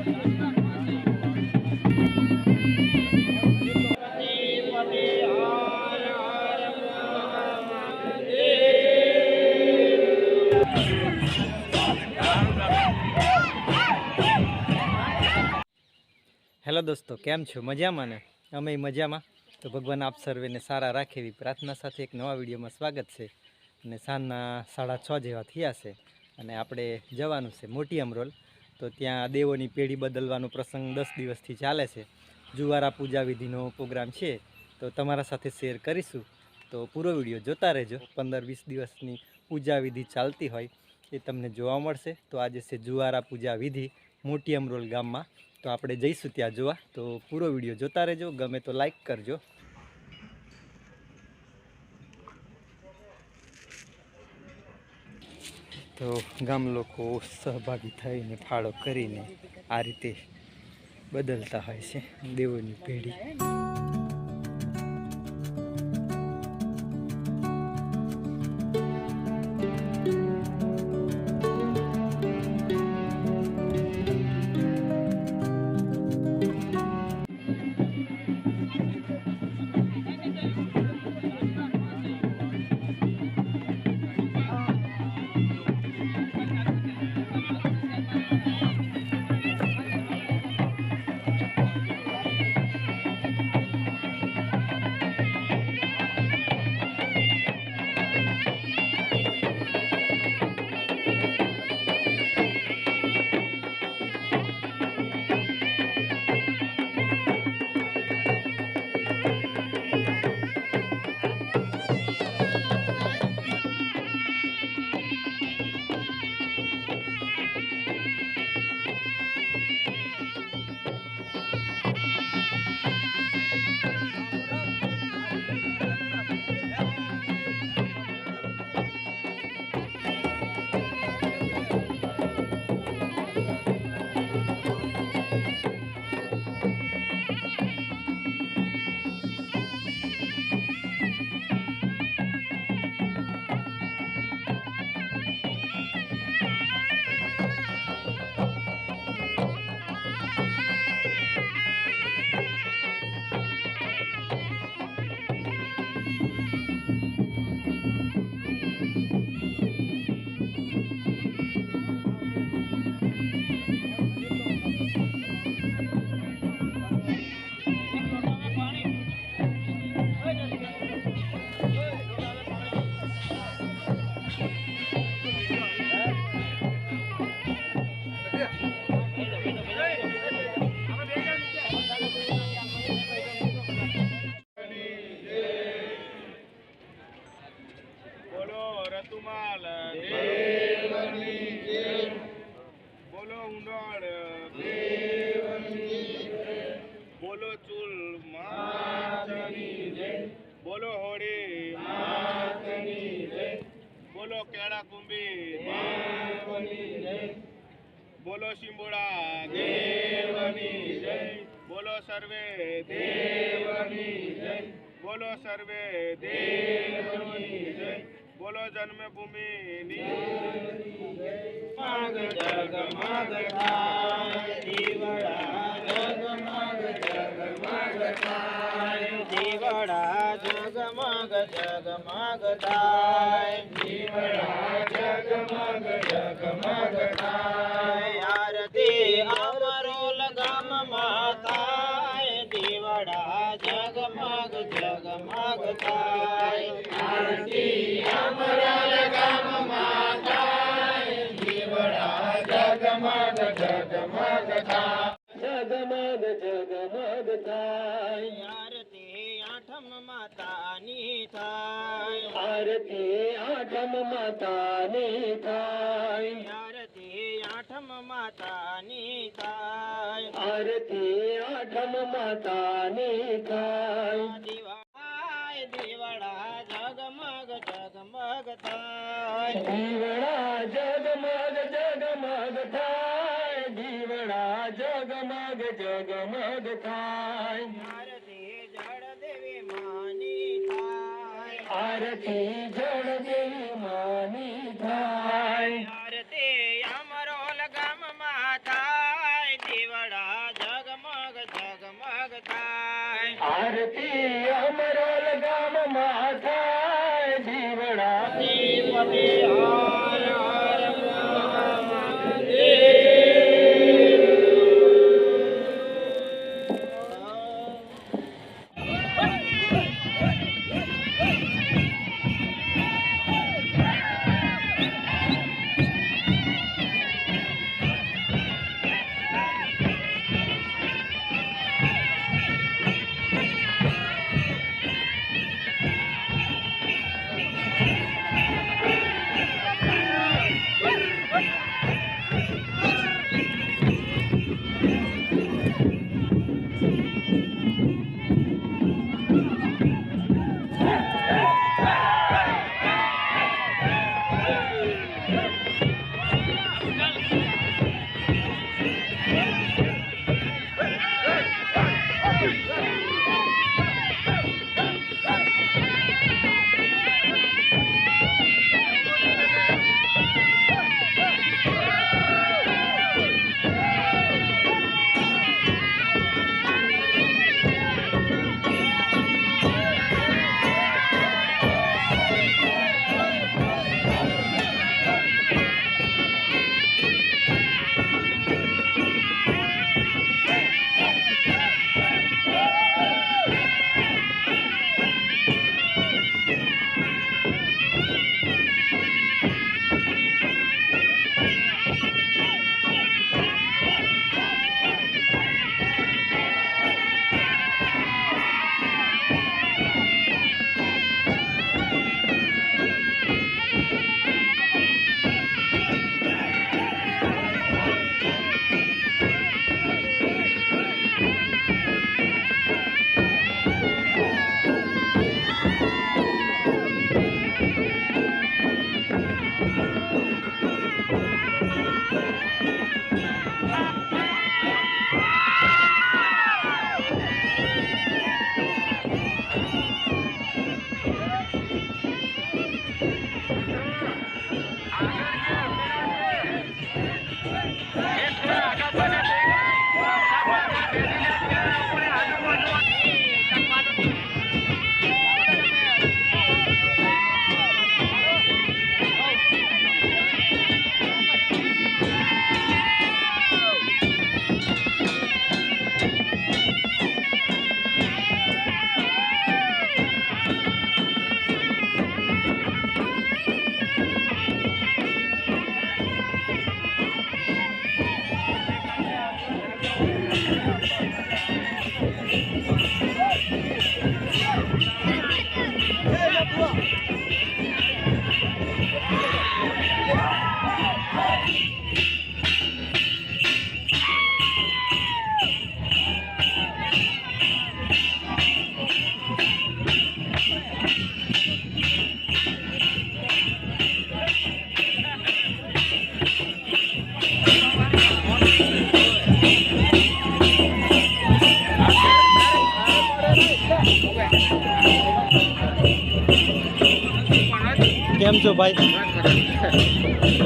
Hello દોસ્તો, કેમ છો? મજામાં ને? અમે મજામાં. તો ભગવાન આપ સર્વેને સારા રાખે એવી પ્રાર્થના સાથે એક નવા વિડીયોમાં સ્વાગત છે. અને સાંજના સાડા છ જેવા થયા છે. અને આપણે જવાનું છે મોટી અમરોલ. તો ત્યાં દેવોની પેઢી બદલવાનો પ્રસંગ દસ દિવસથી ચાલે છે. જુવારા પૂજા વિધિનો પ્રોગ્રામ છે. તો તમારા સાથે શેર કરીશું. તો પૂરો વીડિયો જોતા રહેજો. પંદર વીસ દિવસની પૂજા વિધિ ચાલતી હોય એ તમને જોવા મળશે. તો આજે છે જુવારા પૂજા વિધિ મોટી અમરોલ ગામમાં. તો આપણે જઈશું ત્યાં જોવા. તો પૂરો વીડિયો જોતા રહેજો. ગમે તો લાઈક કરજો. તો ગામ લોકો સહભાગી થઈને ફાળો કરીને આ રીતે બદલતા હોય છે દેવોની પેઢી. જય બોલો ચૂલ બોલો હોળી બોલો કેળા કુંભી બોલો શિંબોડા દેવની જય. બોલો સર્વે દેવની જય. બોલો સર્વે દેવની જય. બોલો જન્મભૂમિ. જગ માગ દીવડા જગમગ જગમગ થાય દીવડા જગમગ જગમગ થાય આરતી અમરોલ ગામમાં થાય દીવડા જગમગ જગમગ થાય આરતી આરતી આઠમ માતાની થાય. આરતી આઠમ માતાની થાય. આરતી આઠમ માતાની થાય. દિવાય દિવાળા જગમગ જગમગ થાય. દીવડા જગમગ જગમગ 아멘. છો ભાઈ.